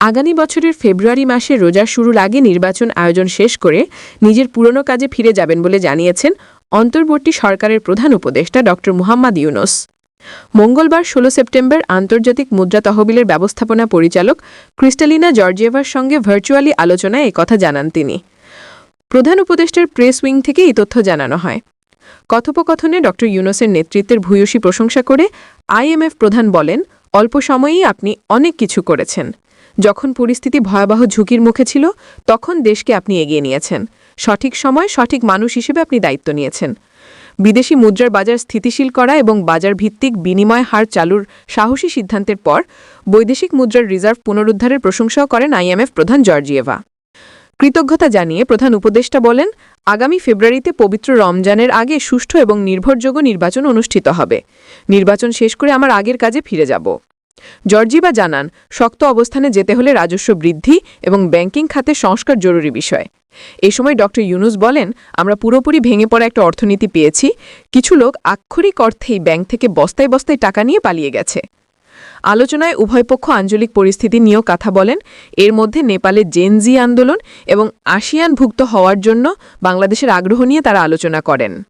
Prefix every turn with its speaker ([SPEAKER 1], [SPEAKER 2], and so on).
[SPEAKER 1] আগামী বছরের ফেব্রুয়ারি মাসে রোজার শুরুর আগে নির্বাচন আয়োজন শেষ করে নিজের পুরনো কাজে ফিরে যাবেন বলে জানিয়েছেন অন্তর্বর্তী সরকারের প্রধান উপদেষ্টা ড. মুহাম্মদ ইউনুস। মঙ্গলবার ১৬ সেপ্টেম্বর আন্তর্জাতিক মুদ্রা তহবিলের ব্যবস্থাপনা পরিচালক ক্রিস্টালিনা জর্জিয়েভার সঙ্গে ভার্চুয়ালি আলোচনায় কথা জানান তিনি। প্রধান উপদেষ্টার প্রেস উইং থেকে এই তথ্য জানানো হয়। কথোপকথনে ড. ইউনুসের নেতৃত্বের ভূয়সী প্রশংসা করে আইএমএফ প্রধান বলেন অল্প সময়েই আপনি অনেক কিছু করেছেন। যখন পরিস্থিতি ভয়াবহ ঝুঁকির মুখে ছিল, তখন দেশকে আপনি এগিয়ে নিয়েছেন। সঠিক সময় সঠিক মানুষ হিসেবে আপনি দায়িত্ব নিয়েছেন। বিদেশি মুদ্রার বাজার স্থিতিশীল করা এবং বাজার ভিত্তিক বিনিময় হার চালুর সাহসী সিদ্ধান্তের পর, বৈদেশিক মুদ্রার রিজার্ভ পুনরুদ্ধারের প্রশংসাও করেন আইএমএফ প্রধান জর্জিয়েভা। কৃতজ্ঞতা জানিয়ে প্রধান উপদেষ্টা বলেন, আগামী ফেব্রুয়ারিতে পবিত্র রমজানের আগে সুষ্ঠু এবং নির্ভরযোগ্য নির্বাচন অনুষ্ঠিত হবে। নির্বাচন শেষ করে আমার আগের কাজে ফিরে যাব। জর্জিবা জানান, শক্ত অবস্থানে যেতে হলে রাজস্ব বৃদ্ধি এবং ব্যাংকিং খাতে সংস্কার জরুরি বিষয়। এ সময় ড ইউনুস বলেন, আমরা পুরোপুরি ভেঙে পড়া একটা অর্থনীতি পেয়েছি, কিছু লোক আক্ষরিক অর্থেই ব্যাংক থেকে বস্তায় বস্তায় টাকা নিয়ে পালিয়ে গেছে। আলোচনায় উভয়পক্ষ আঞ্চলিক পরিস্থিতি নিয়েও কথা বলেন। এর মধ্যে নেপালে জেনজি আন্দোলন এবং আসিয়ানভুক্ত হওয়ার জন্য বাংলাদেশের আগ্রহ নিয়ে তারা আলোচনা করেন।